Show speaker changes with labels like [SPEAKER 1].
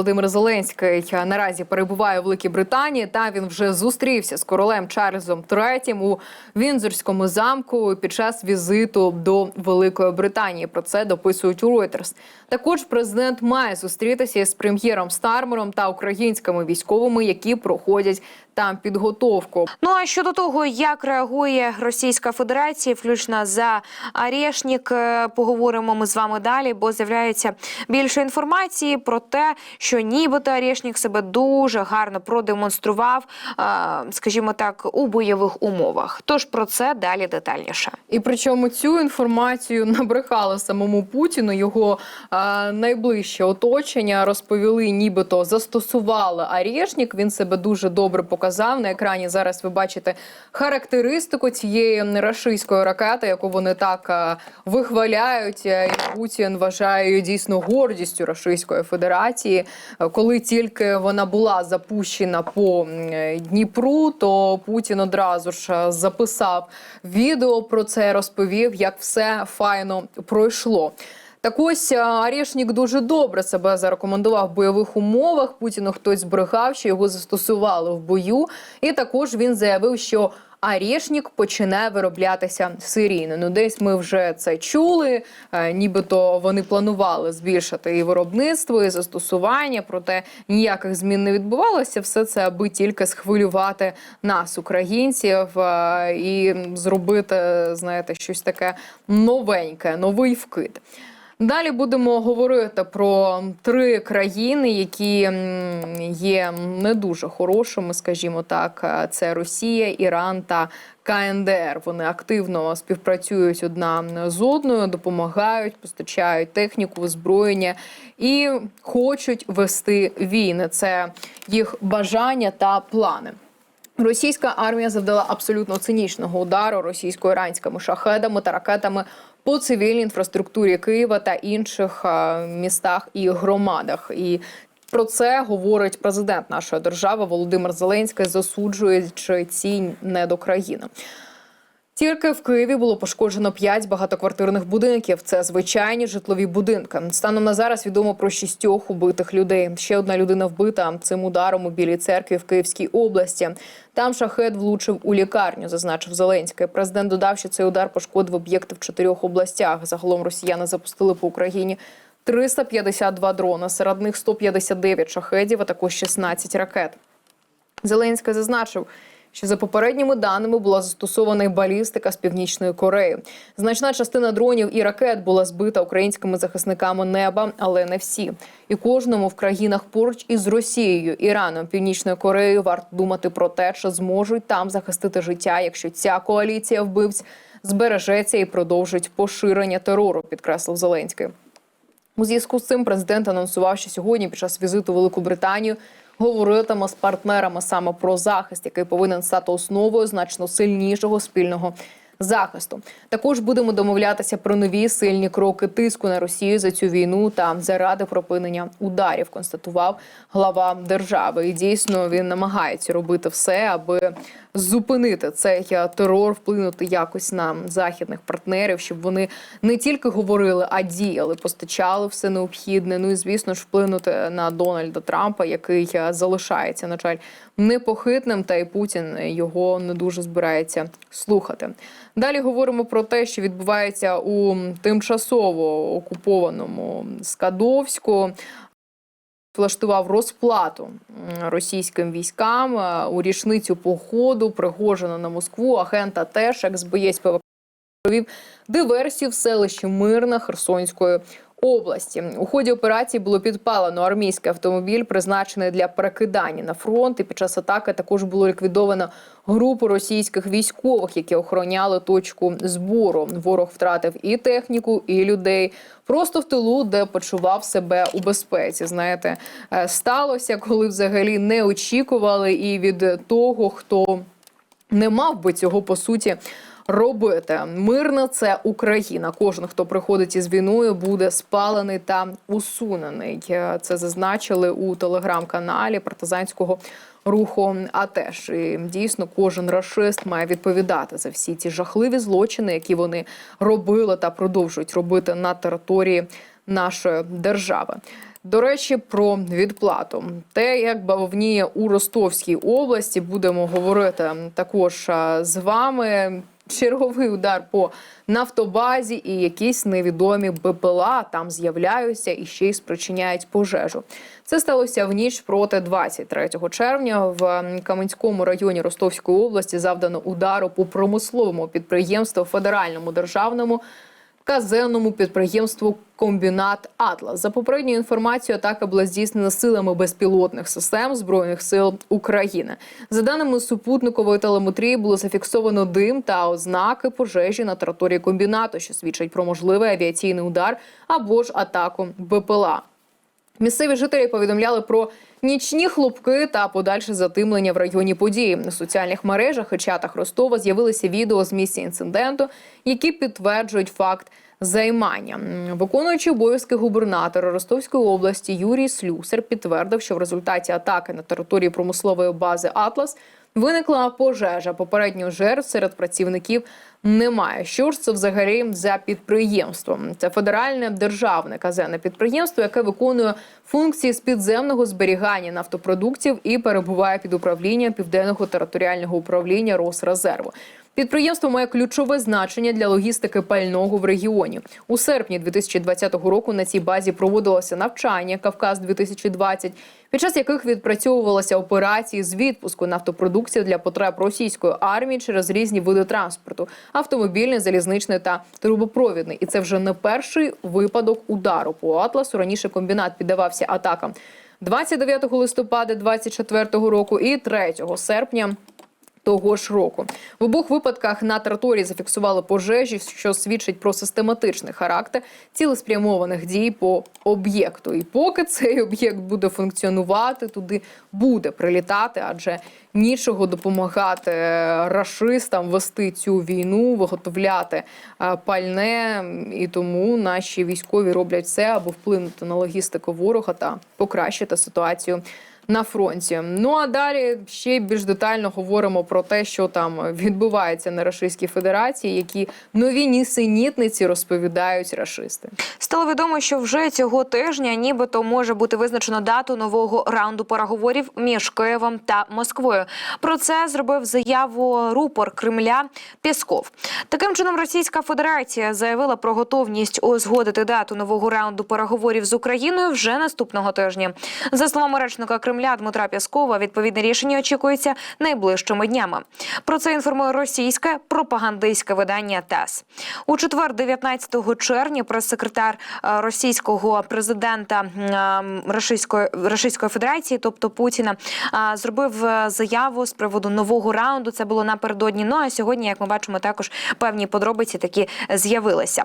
[SPEAKER 1] Володимир Зеленський наразі перебуває у Великій Британії. Та він вже зустрівся з королем Чарльзом III у Вінзорському замку під час візиту до Великої Британії. Про це дописують у Reuters. Також президент має зустрітися з прем'єром Стармером та українськими військовими, які проходять там підготовку.
[SPEAKER 2] Ну а щодо того, як реагує Російська Федерація, включно за Арешнік, е, поговоримо ми з вами далі, бо з'являється більше інформації про те, що нібито Арешнік себе дуже гарно продемонстрував, е, скажімо так, у бойових умовах. Тож про це далі детальніше.
[SPEAKER 1] І причому цю інформацію набрехали самому Путіну. Його е, найближче оточення розповіли, нібито застосували Арєшнік. Він себе дуже добре показав. На екрані зараз ви бачите характеристику цієї рашистської ракети, яку вони так е, вихваляють. Е, І Путін вважає дійсно гордістю Рашистської Федерації. Е, Коли тільки вона була запущена по Дніпру, то Путін одразу ж записав відео про це, розповів, як все файно пройшло. Так ось е, Арішнік дуже добре себе зарекомендував в бойових умовах. Путіну хтось збрехав, що його застосували в бою. І також він заявив, що Арішнік починає вироблятися серійно. Ну, десь ми вже це чули. е, Нібито вони планували збільшити і виробництво, і застосування. Проте ніяких змін не відбувалося. Все це аби тільки схвилювати нас, українців, е, і зробити, знаєте, щось таке новеньке, новий вкид. Далі будемо говорити про три країни, які є не дуже хорошими, скажімо так. Це Росія, Іран та КНДР. Вони активно співпрацюють одна з одною, допомагають, постачають техніку, озброєння і хочуть вести війни. Це їх бажання та плани. Російська армія завдала абсолютно цинічного удару російсько-іранськими шахедами та ракетами по цивільній інфраструктурі Києва та інших е, містах і громадах. І про це говорить президент нашої держави Володимир Зеленський, засуджуючи ці недокраїни. Тільки в Києві було пошкоджено 5 багатоквартирних будинків. Це звичайні житлові будинки. Станом на зараз відомо про шістьох убитих людей. Ще одна людина вбита цим ударом у білій церкві в Київській області. Там шахет влучив у лікарню, зазначив Зеленський. Президент додав, що цей удар пошкодив об'єкти в чотирьох областях. Загалом росіяни запустили по Україні 352 дрона. Серед них 159 шахедів, а також 16 ракет. Зеленський зазначив, що за попередніми даними була застосована балістика з північної Кореї. Значна частина дронів і ракет була збита українськими захисниками неба, але не всі. І кожному в країнах поруч із Росією, Іраном, Північною Кореєю варто думати про те, чи зможуть там захистити життя, якщо ця коаліція вбивць збережеться і продовжить поширення терору, підкреслив Зеленський. У зв'язку з цим президент анонсував, що сьогодні, під час візиту в Велику Британію, говоритиме з партнерами саме про захист, який повинен стати основою значно сильнішого спільного захисту. Також будемо домовлятися про нові сильні кроки тиску на Росію за цю війну та заради припинення ударів. Констатував глава держави. І дійсно він намагається робити все, аби зупинити цей е, терор, вплинути якось на західних партнерів, щоб вони не тільки говорили, а діяли, постачали все необхідне. Ну і звісно ж вплинути на Дональда Трампа, який е, залишається, на жаль, непохитним, та й Путін його не дуже збирається слухати. Далі говоримо про те, що відбувається у тимчасово окупованому Скадовську влаштував розплату російським військам е, у річницю походу Пригожина на Москву. Агента теж як боєць ПВК провів диверсію в селищі Мирна Херсонської області. У ході операції було підпалено армійський автомобіль, призначений для перекидання на фронт. І під час атаки також було ліквідовано групу російських військових, які охороняли точку збору. Ворог втратив і техніку, і людей просто в тилу, де почував себе у безпеці. Знаєте, Е, сталося, коли взагалі не очікували, і від того, хто не мав би цього по суті. Робити мирна це Україна. Кожен, хто приходить із війною, буде спалений та усунений. Е, Це зазначили у телеграм-каналі партизанського руху. А теж і дійсно кожен рашист має відповідати за всі ці жахливі злочини, які вони робили та продовжують робити на території нашої держави. До речі, про відплату. Те, як бавовніє у Ростовській області, будемо говорити також з вами. Черговий удар по нафтобазі і якісь невідомі БПЛА там з'являються і ще й спричиняють пожежу. Це сталося в ніч проти 23 червня. В Каменському районі Ростовської області завдано удару по промисловому підприємству федеральному державному казенному підприємству Комбінат Атлас. За попередньою інформацією, атака була здійснена силами безпілотних систем збройних сил України. За даними супутникової телеметрії, було зафіксовано дим та ознаки пожежі на території комбінату, що свідчать про можливий авіаційний удар або ж атаку БПЛА. Місцеві жителі повідомляли про нічні хлопки та подальше затимлення в районі події. На соціальних мережах і чатах Ростова з'явилися відео з місця інциденту, які підтверджують факт займання. М, Виконуючий обов'язки губернатора Ростовської області Юрій Слюсар підтвердив, що в результаті атаки на території промислової бази Атлас виникла пожежа. Попередньо жертв серед працівників немає. Що ж це взагалі за підприємство? Це федеральне державне казенне підприємство, яке виконує функції з підземного зберігання нафтопродуктів і перебуває під управлінням південного територіального управління Росрезерву. Підприємство має ключове значення для логістики пального в регіоні. У серпні 2020 року на цій базі проводилося навчання Кавказ 2020 під час яких відпрацьовувалися операції з відпуску нафтопродуктів для потреб російської армії через різні види транспорту автомобільний, залізничний та трубопровідний. І це вже не перший випадок удару по атласу. Раніше комбінат піддавався атакам 29 листопада 2024 року і 3 серпня. Того ж року в обох випадках на території зафіксували пожежі, що свідчить про систематичний характер цілеспрямованих дій по об'єкту. І поки цей об'єкт буде функціонувати, туди буде прилітати, адже нічого допомагати рашистам вести цю війну, виготовляти е, пальне. І тому наші військові роблять все, аби вплинути на логістику ворога та покращити ситуацію на фронті. Ну а далі ще більш детально говоримо про те, що там відбувається на Рашистській Федерації, які нові нісенітниці розповідають рашисти.
[SPEAKER 2] Стало відомо, що вже цього тижня нібито може бути визначено дату нового раунду переговорів між Києвом та Москвою. Про це зробив заяву рупор Кремля Пєсков. Таким чином, Російська Федерація заявила про готовність узгодити дату нового раунду переговорів з Україною вже наступного тижня. За словами речника Кремля Дмитра Пєскова, відповідне рішення очікується найближчими днями. Про це інформує російське пропагандистське видання ТАСС. У четвер, 19 червня, прес-секретар е, російського президента м, Російської Російської Федерації, тобто Путіна, е, зробив е, заяву з приводу нового раунду. Це було напередодні. Ну а сьогодні, як ми бачимо, також певні подробиці такі з'явилися.